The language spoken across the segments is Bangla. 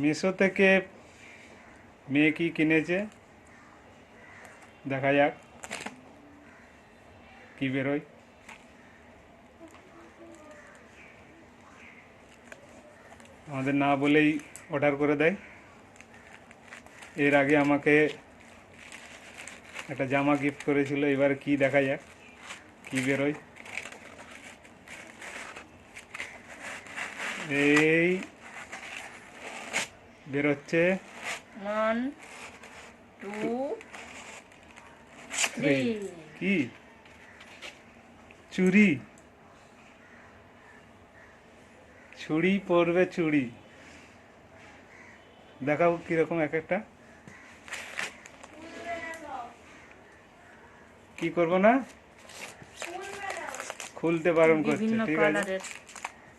মিশো থেকে মেয়ে কি কিনেছে? দেখা যাক। কি বেরোয়? আমাদের না বলেই অর্ডার করে দেয়। এর আগে আমাকে একটা জামা গিফট করেছিল, এবার কি দেখা যাক, কি বেরোয়। এই বেরোচ্ছে। ওয়ান টু থ্রি কি? চুড়ি। ছুরি পরবে চুড়ি। দেখাও কীরকম এক একটা। কি করব না? খুলতে বারণ করছে ঠিক আছে?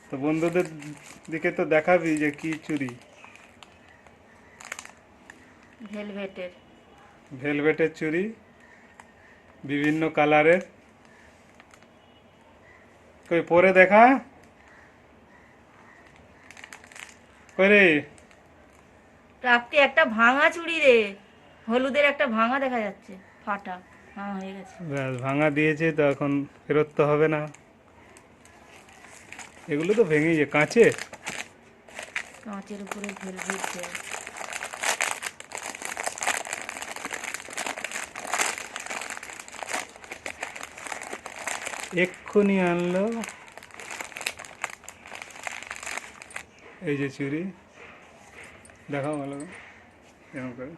তো বন্ধুদের দিকে তো দেখাবি যে কি চুড়ি। ভেলভেটের। ভেলভেটের চুড়ি বিভিন্ন কালারের। কই পরে দেখা? কই রে? রাখতে একটা ভাঙা চুড়ি রে। হলুদের একটা ভাঙা দেখা যাচ্ছে। ফাটা হয়ে গেছে। ব্যাস ভাঙা দিয়েছে তো এখন ফেরত তো হবে না। এগুলো তো ভেঙে যে কাঁচে কাঁচের উপরে ভেলভেট দেওয়া এক্ষুনি আনলো। এই যে চুড়ি দেখাও ভালো। এরকম করে।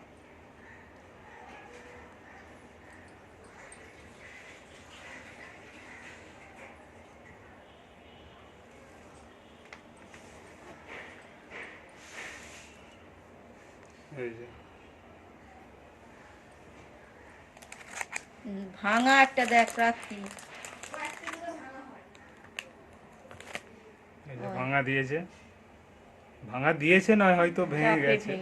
ভাঙা একটা দেখ রাখতি এই যে ভাঙা দিয়েছে। ভাঙা দিয়েছে নয় হয়তো ভেঙে গেছে।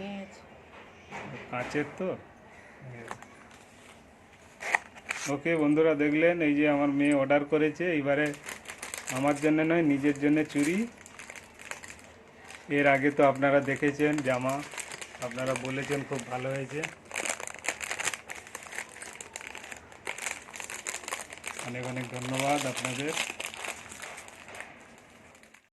কাঁচের তো। ওকে বন্ধুরা দেখলেন এই যে আমার মেয়ে অর্ডার করেছে। এইবারে আমার জন্য নয় নিজের জন্য চুড়ি এর আগে তো আপনারা দেখেছেন জামা আপনারা বলেছেন খুব ভালো হয়েছে। অনেক অনেক ধন্যবাদ আপনাদের।